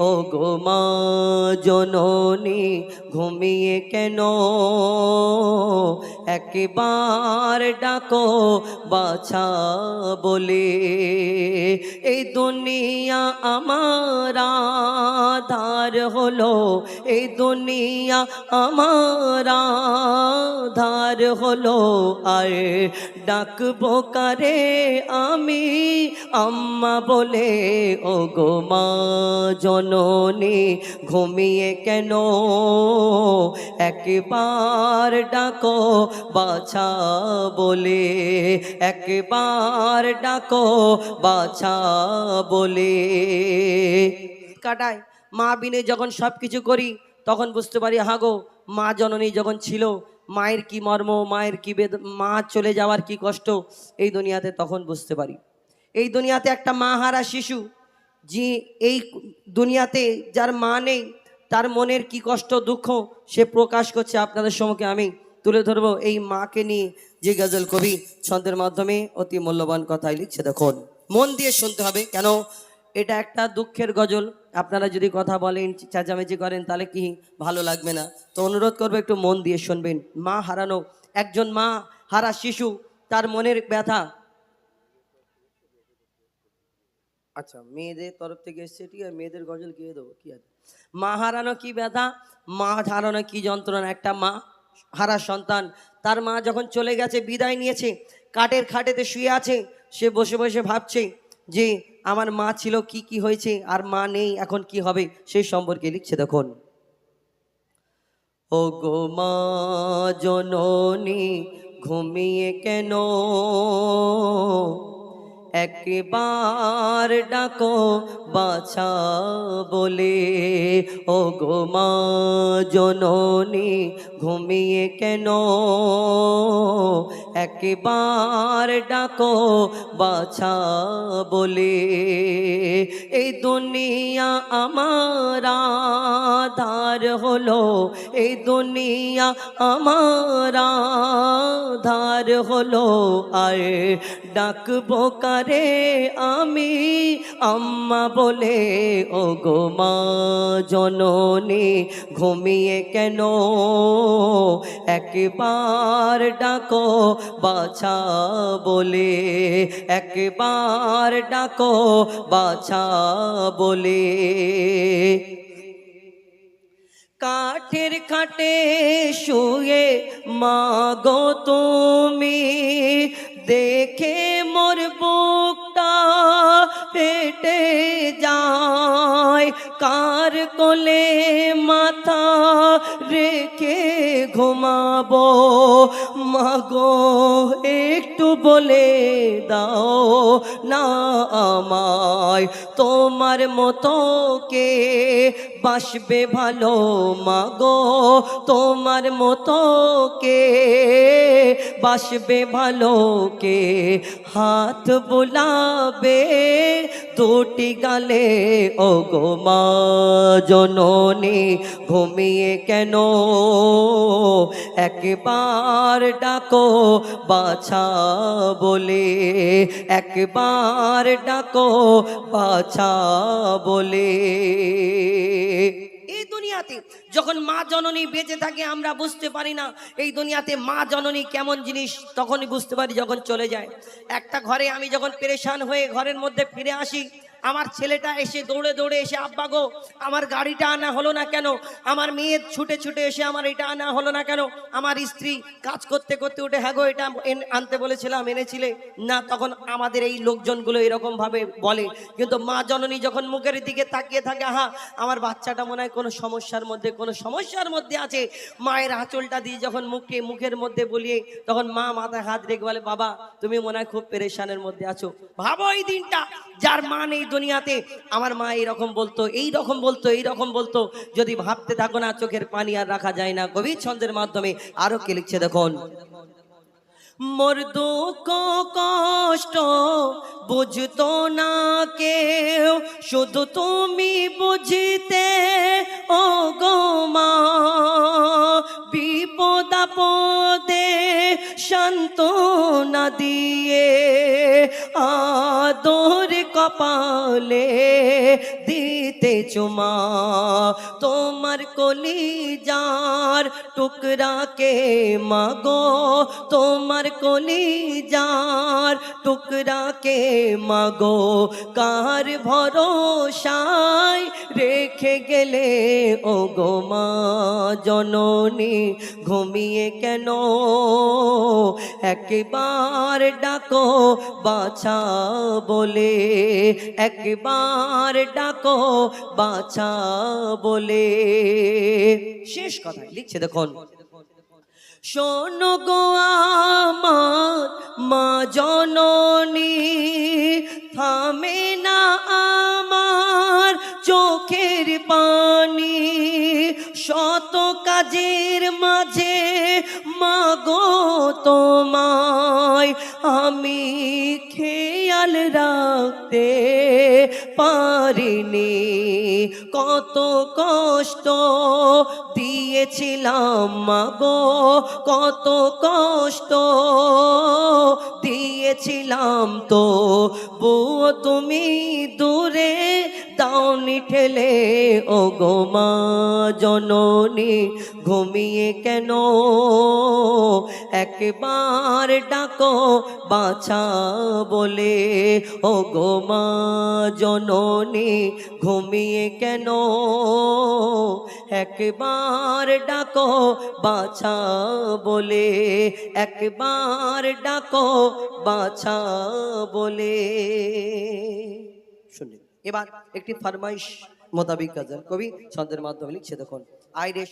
ও গো মা জননী ঘুমিয়ে কেন? একবার ডাকো বাছা বলে, এই দুনিয়া আমার ধার হলো, এই দুনিয়া আমার ধার হলো, আর ডাকবো কারে আমি আম্মা বলে, ও গো মা জননী, ঘুমিয়ে কেন? একবার ডাকো বাছা বলে একবার ডাকো, বাছা বলে। কাটায়, মা বিনে যখন সব কিছু করি, তখন বুঝতে পারি হাগো মা জননী যখন ছিল, মায়ের কি মর্ম, মায়ের কি বেদ, মা চলে যাওয়ার কি কষ্ট? এই দুনিয়াতে তখন বুঝতে পারি। এই দুনিয়াতে একটা মা হারা শিশু যে এই দুনিয়াতে যার মা নেই, তার মনের কি কষ্ট, দুঃখ, সে প্রকাশ করছে আপনাদের সম্মুখে আমি। তুলে ধরবো এই মাকে নিয়ে যে গজল কবি ছন্দের মাধ্যমে অতি মূল্যবান কথাই লিখছে। দেখুন, মন দিয়ে শুনতে হবে কেন? এটা একটা দুঃখের গজল। আপনারা যদি কথা বলেন, চেঁচামেচি করেন, তাহলে কি ভালো লাগবে না? তো অনুরোধ করব একটু মন দিয়ে শুনবেন। মা হারানো, একজন মা হারা শিশু, তার মনের ব্যথা। আচ্ছা মেয়েদের তরফ থেকে এসছে, ঠিক আছে, মেয়েদের গজল গিয়ে দেবো, কি আছে? মা হারানো কি ব্যথা? মা হারানো কি যন্ত্রণা? একটা মা হারা সন্তান। তার মা যখন চলে গেছে, বিদায় নিয়েছে, কাঠের খাটেতে শুয়ে আছে, সে বসে বসে ভাবছে যে, আমার মা ছিল, কি কি হয়েছে? আর মা নেই, এখন কি হবে? সেই সম্পর্কে লিখছে তখন ও গো মা, জননী, ঘুমিয়ে কেন? একবার ডাকো, বাছা বলে। ও গো মা জননী, ঘুমিয়ে কেন? একবার ডাকো, বাছা বলে। এই দুনিয়া আমার ধার হলো, এই দুনিয়া আমার ধার হলো। আর ডাকবো কারে আমি আম্মা বলে ও গো মা জননী, ঘুমিয়ে কেন? একবার ডাকো বাছা বলে, একবার ডাকো বাছা বলে। কাঠের খাটে শুয়ে মাগো তুমি দেখে মোর বুকটা পেটে যায়। কার কোলে মাথা রেখে ঘুমাবো? মাগো, একটু বলে দাও না আমায়। তোমার মতো কে বাসবে ভালো? মাগো, তোমার মতো কে বাসবে ভালো? কে হাত বোলাবে? দুটি গালে ও গো মা জননী, ঘুমিয়ে কেন? একবার ডাকো বাছা বলে, একবার ডাকো বাছা বলে। দুনিয়াতে যখন মা জননী বেঁচে থাকে, আমরা বুঝতে পারি না এই দুনিয়াতে মা জননী কেমন জিনিস, তখনই বুঝতে পারি যখন চলে যায়। একটা ঘরে আমি যখন পেরেশান হয়ে ঘরের মধ্যে ফিরে আসি আমার ছেলেটা এসে দৌড়ে দৌড়ে এসে, আব্বা গো, আমার গাড়িটা আনা হলো না কেন? আমার মেয়ে ছুটে ছুটে এসে আমার এটা আনা হলো না কেন? আমার স্ত্রী কাজ করতে করতে উঠে হ্যাঁ গো, এটা আনতে বলেছিলাম, এনেছিলে। না, তখন আমাদের এই লোকজনগুলো এরকম ভাবে বলে। কিন্তু মা জননী যখন মুখের দিকে তাকিয়ে থাকে হা আমার বাচ্চাটা মনে হয় কোনো সমস্যার মধ্যে, কোনো সমস্যার মধ্যে আছে। মায়ের আঁচলটা দিয়ে যখন মুখে, মুখের মধ্যে বলিয়ে, তখন মা মাথায় হাত রেখে বলে, বাবা, তুমি মনে হয় খুব পেরেশানের মধ্যে আছো। ভাবো এই দিনটা, যার মা নেই দুনিয়াতে আমার মা এইরকম বলতো, এই রকম বলতো, এই রকম বলতো। যদি ভাবতে থাকো না, চোখের পানি আর রাখা যায় না। গভীর ছন্দের মাধ্যমে আরও কে লিখছে দেখুন? মোর দুঃখ কষ্ট বুঝতো না কেউ, শুধু তুমি বুঝতে ও গো মা। বিপদ আপদে শান্ত না দিয়ে কর কপালে দিতে চুমা। তোমার কলি কলিজার টুকরাকে মাগো। তোমার কলি কলিজার টুকরাকে মাগো। কার ভরসায় রেখে গেলে ও গো মা? জননী, ঘুমিয়ে কেন? একবার ডাকো, বাছা বলে। একবার ডাকো, বাছা বলে। শেষ কথা লিখছে, দেখুন। শোনো গো আমার মা জননী, থামে না আমার চোখের পানি। শত কাজের মাঝে মাগো রাখতে পারিনি। কত কষ্ট দিয়েছিলাম মাগো কত কষ্ট দিয়েছিলাম তো। বউ তুমি দূরে দাওনি ঠেলে ও গো মা জননী, ঘুমিয়ে কেন? একবার ডাকো বাছা বলে ও গো মা জননী, ঘুমিয়ে কেন? একবার ডাকো বাছা বলে, একবার ডাকো বাছা বলে। শুনুন এবার একটি ফরমাইশ মোতাবিক গজল কবি ছন্দের মাধ্যমে লিখছে দেখুন আইরে